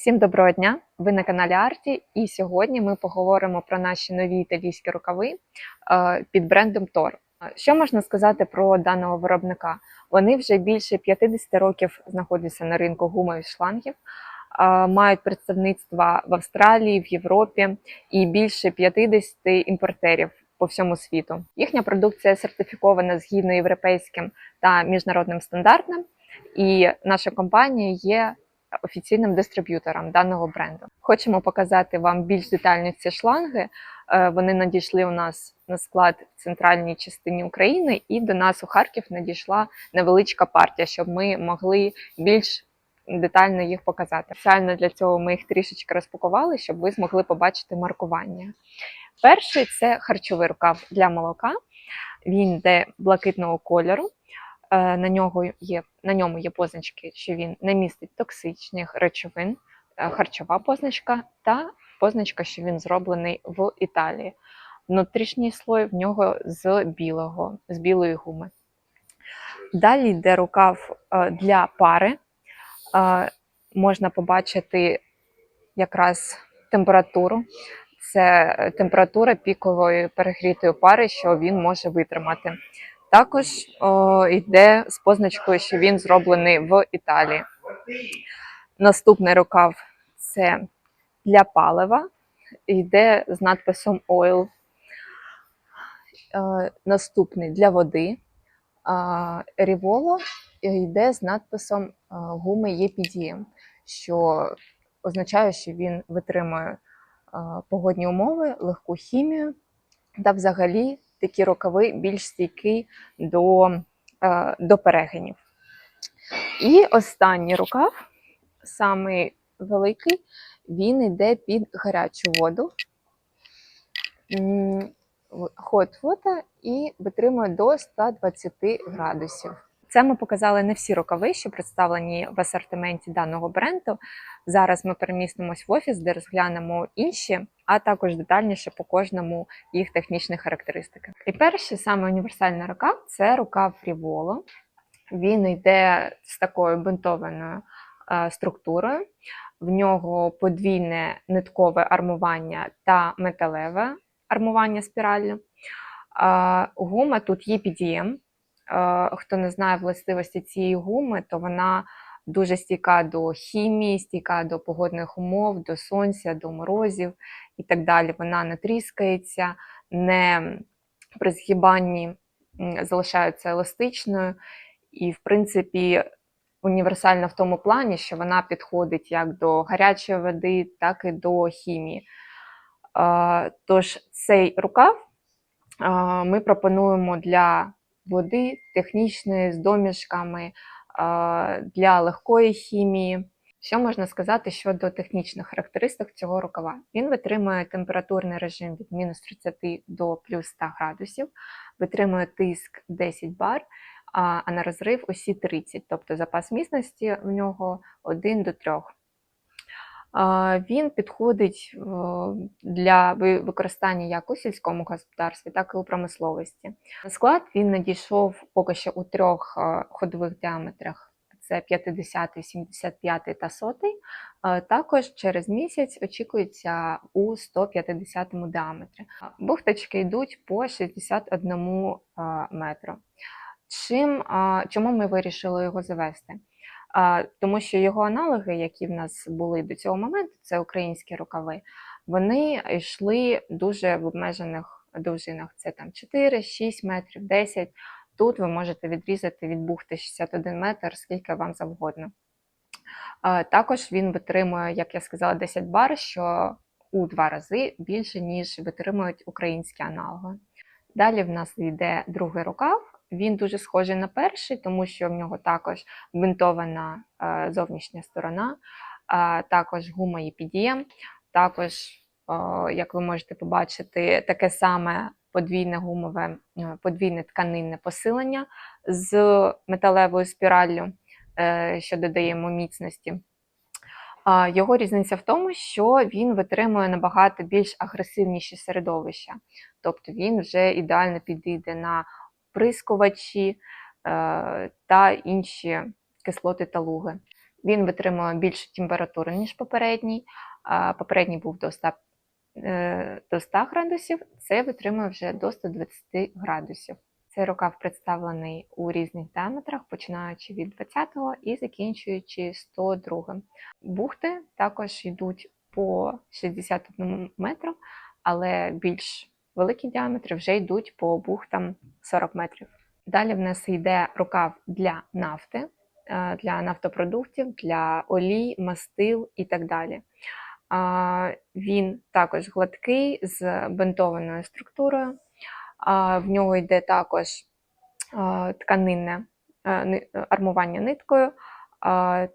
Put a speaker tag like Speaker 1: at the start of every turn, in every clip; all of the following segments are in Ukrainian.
Speaker 1: Всім доброго дня! Ви на каналі Арті, і сьогодні ми поговоримо про наші нові італійські рукави е, під брендом Тор. Що можна сказати про даного виробника? Вони вже більше 50 років знаходяться на ринку гумових шлангів, е, мають представництва в Австралії, в Європі і більше 50 імпортерів по всьому світу. Їхня продукція сертифікована згідно європейським та міжнародним стандартам, і наша компанія є офіційним дистриб'ютором даного бренду. Хочемо показати вам більш детально ці шланги. Е, Вони надійшли у нас на склад в центральній частині України, і до нас у Харків надійшла невеличка партія, щоб ми могли більш детально їх показати. Спеціально для цього ми їх трішечки розпакували, щоб ви змогли побачити маркування. Перший це харчовий рукав для молока. Він йде блакитного кольору. Е, На нього є на ньому є позначки, що він не містить токсичних речовин, е, харчова позначка та позначка, що він зроблений в Італії. Внутрішній слой в нього з білого, з білої гуми. Далі йде рукав е, для пари. Можна побачити якраз температуру. Це температура пікової перегрітої пари, що він може витримати. Також о, йде з позначкою, що він зроблений в Італії. Наступний рукав це для палива, йде з надписом Oil. Е, наступний для води. Ріволо йде з надписом е, гуми EPDM, що означає, що він витримує е, погодні умови, легку хімію та взагалі такі рукави більш стійкі до, е, до перегинів. І останній рукав, самий великий, він йде під гарячу воду. Hot water і витримує до 120 градусів. Це ми показали не всі рукави, що представлені в асортименті даного бренду. Зараз ми перемістимось в офіс, де розглянемо інші, а також детальніше по кожному їх технічних характеристиках. І перший саме універсальний рукав це рукав Ріволо. Він йде з такою бинтованою е, структурою. В нього подвійне ниткове армування та металеве армування спірально. Е, Гума тут є PDM. Е, Хто не знає властивості цієї гуми, то вона дуже стійка до хімії, стійка до погодних умов, до сонця, до морозів і так далі. Вона не тріскається, не при згибанні м, залишається еластичною. І, в принципі, універсальна в тому плані, що вона підходить як до гарячої води, так і до хімії. Тож цей рукав ми пропонуємо для води технічної з домішками, для легкої хімії. Що можна сказати щодо технічних характеристик цього рукава? Він витримує температурний режим від мінус 30 до плюс 100 градусів, витримує тиск 10 бар, а на розрив усі 30, тобто запас міцності в нього 1 до 3. Він підходить е, для використання як у сільському господарстві, так і у промисловості. На склад він надійшов поки що у трьох е, ходових діаметрах. Це 50, 75 та 100. Е, Також через місяць очікується у 150 діаметрі. Бухточки йдуть по 61 е, метру. Чим, чому ми вирішили його завести? Тому що його аналоги, які в нас були до цього моменту, це українські рукави, вони йшли дуже в обмежених довжинах. Це там 4, 6 метрів, 10. Тут ви можете відрізати від бухти 61 метр, скільки вам завгодно. Також він витримує, як я сказала, 10 бар, що у два рази більше, ніж витримують українські аналоги. Далі в нас йде другий рукав. Він дуже схожий на перший, тому що в нього також бинтована е, зовнішня сторона, також гума EPDM, також, як ви можете побачити, таке саме подвійне гумове, е, подвійне тканинне посилення з металевою спіраллю, е, що додає йому міцності. Його різниця в тому, що він витримує набагато більш агресивніші середовища. Тобто він вже ідеально підійде на прискувачі е, та інші кислоти та луги. Він витримує більшу температуру, ніж попередній. Попередній був до 100, е, до 100 градусів, це витримує вже до 120 градусів. Цей рукав представлений у різних діаметрах, починаючи від 20-го і закінчуючи 102. Бухти також йдуть по 61 метру, але більш великі діаметри вже йдуть по бухтам 40 метрів. Далі в нас йде рукав для нафти, е, для нафтопродуктів, для олій, мастил і так далі. Він також гладкий з бинтованою структурою. В нього йде також тканинне е, армування ниткою,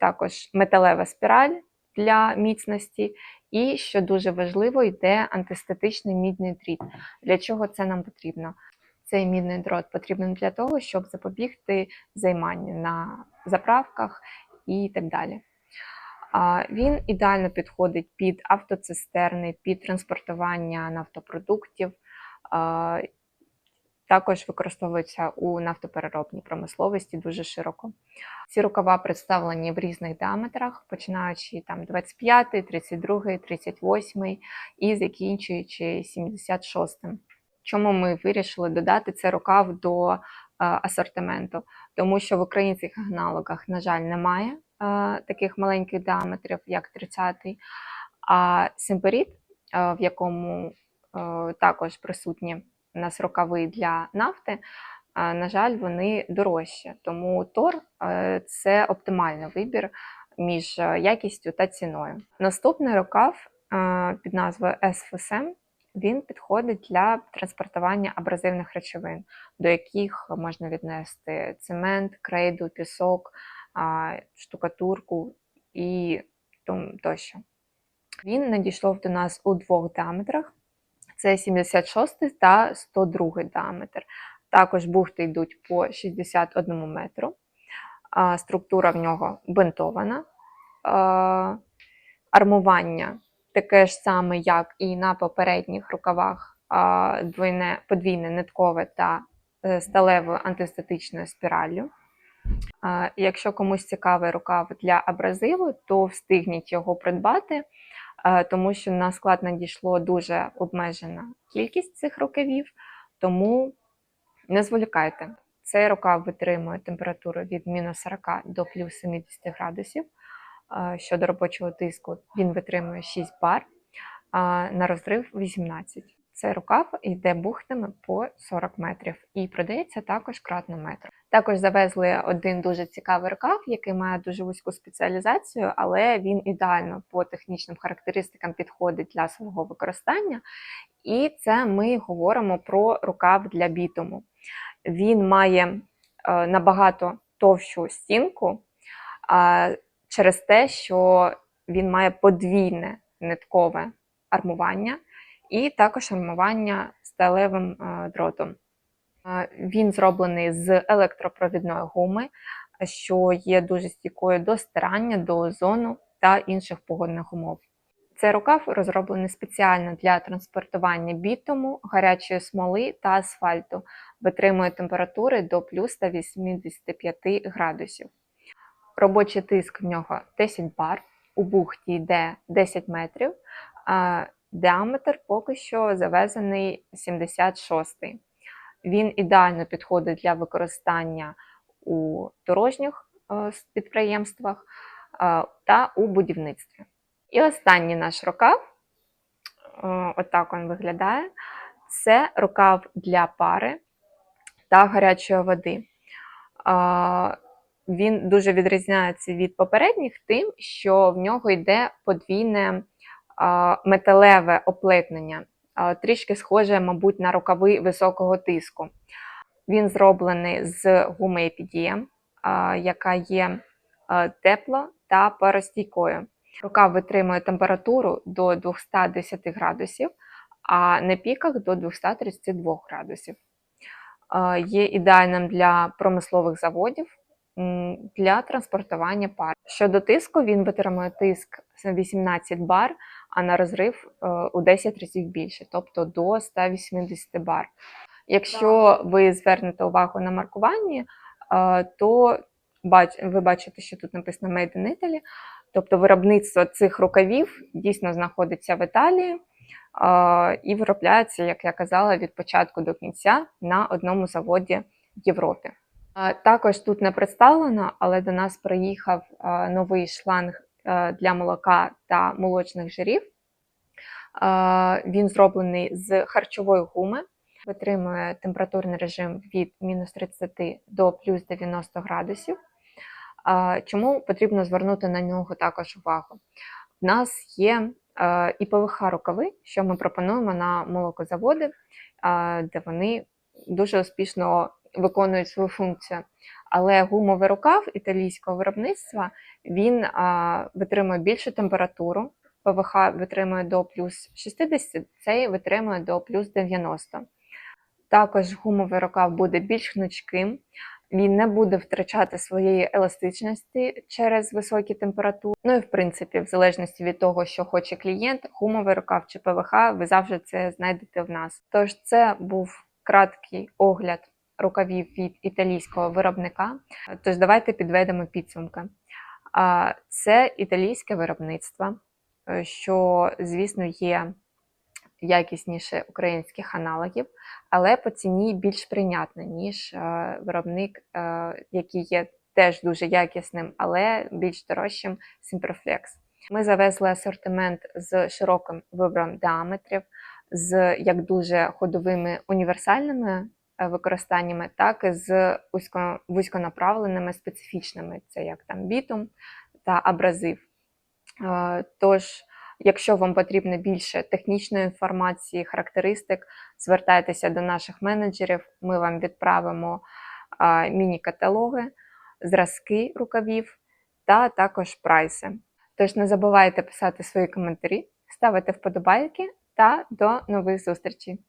Speaker 1: також металева спіраль для міцності. І, що дуже важливо, йде антистатичний мідний дріт. Для чого це нам потрібно? Цей мідний дрот потрібен для того, щоб запобігти займанню на заправках і так далі. Він ідеально підходить під автоцистерни, під транспортування нафтопродуктів. Також використовується у нафтопереробній промисловості дуже широко. Ці рукава представлені в різних діаметрах, починаючи там 25, 32, 38 і закінчуючи 76. Чому ми вирішили додати цей рукав до асортименту? Тому що в українських аналогах, на жаль, немає таких маленьких діаметрів, як 30-й. А симперіт, е, в якому е, також присутні у нас для нафти, е, на жаль, вони дорожчі. Тому Тор е, це оптимальний вибір між е, якістю та ціною. Наступний рукав е, під назвою SFSM він підходить для транспортування абразивних речовин, до яких можна віднести цемент, крейду, пісок, штукатурку і тощо. Він надійшов до нас у двох діаметрах: це 76 та 102 діаметр. Також бухти йдуть по 61 метру. Структура в нього бинтована. Армування таке ж саме, як і на попередніх рукавах, двойне, подвійне ниткове та е, сталевою антистатичною спіраллю. Якщо комусь цікавий рукав для абразиву, то встигніть його придбати, е, тому що на склад надійшло дуже обмежена кількість цих рукавів, тому не зволікайте. Цей рукав витримує температуру від мінус 40 до плюс 70 градусів. Е, Щодо робочого тиску, він витримує 6 бар, на розрив 18. Цей рукав йде бухтами по 40 метрів і продається також кратно метру. Також завезли один дуже цікавий рукав, який має дуже вузьку спеціалізацію, але він ідеально по технічним характеристикам підходить для свого використання. І це ми говоримо про рукав для бітуму. Він має е, набагато товщу стінку. через те, що він має подвійне ниткове армування і також армування сталевим е, дротом. Е, Він зроблений з електропровідної гуми, що є дуже стійкою до стирання, до озону та інших погодних умов. Цей рукав розроблений спеціально для транспортування бітуму, гарячої смоли та асфальту, витримує температури до плюс 185 градусів. Робочий тиск в нього 10 бар, у бухті йде 10 метрів, діаметр поки що завезений 76. Він ідеально підходить для використання у дорожніх е, підприємствах е, та у будівництві. І останній наш рукав, е, отак він виглядає, це рукав для пари та гарячої води. Він дуже відрізняється від попередніх тим, що в нього йде подвійне металеве оплетнення, трішки схоже, мабуть, на рукави високого тиску. Він зроблений з гуми а, яка є а, тепло та паростійкою. Рукав витримує температуру до 210 градусів, а на піках до 232 градусів. Є ідеальним для промислових заводів для транспортування пар. Щодо тиску, він витримує тиск 18 бар, а на розрив е, у 10 разів більше, тобто до 180 бар. Якщо ви звернете увагу на маркуванні, е, то ви бачите, що тут написано Made in Italy, тобто виробництво цих рукавів дійсно знаходиться в Італії і виробляється, як я казала, від початку до кінця на одному заводі в Європі. Також тут не представлено, але до нас приїхав новий шланг для молока та молочних жирів. Він зроблений з харчової гуми, витримує температурний режим від мінус 30 до плюс 90 градусів. Чому потрібно звернути на нього також увагу? У нас є е, і ПВХ рукави, що ми пропонуємо на молокозаводи, е, де вони дуже успішно виконують свою функцію. Але гумовий рукав італійського виробництва він е, витримує більшу температуру. ПВХ витримує до плюс 60, цей витримує до плюс 90. Також гумовий рукав буде більш гнучким, він не буде втрачати своєї еластичності через високі температури. Ну і в принципі, в залежності від того, що хоче клієнт, гумовий рукав чи ПВХ, ви завжди це знайдете в нас. Тож це був краткий огляд рукавів від італійського виробника. Тож давайте підведемо підсумки. Це італійське виробництво, е, що, звісно, є якісніше українських аналогів, але по ціні більш прийнятне, ніж е, виробник, е, який є теж дуже якісним, але більш дорожчим Simperflex. Ми завезли асортимент з широким вибором діаметрів, з як дуже ходовими універсальними використаннями, так і з вузько, вузьконаправленими специфічними, це як там бітум та абразив. Е, Тож, якщо вам потрібно більше технічної інформації, характеристик, звертайтеся до наших менеджерів, ми вам відправимо е, міні-каталоги, зразки рукавів та також прайси. Тож не забувайте писати свої коментарі, ставити вподобайки та до нових зустрічей!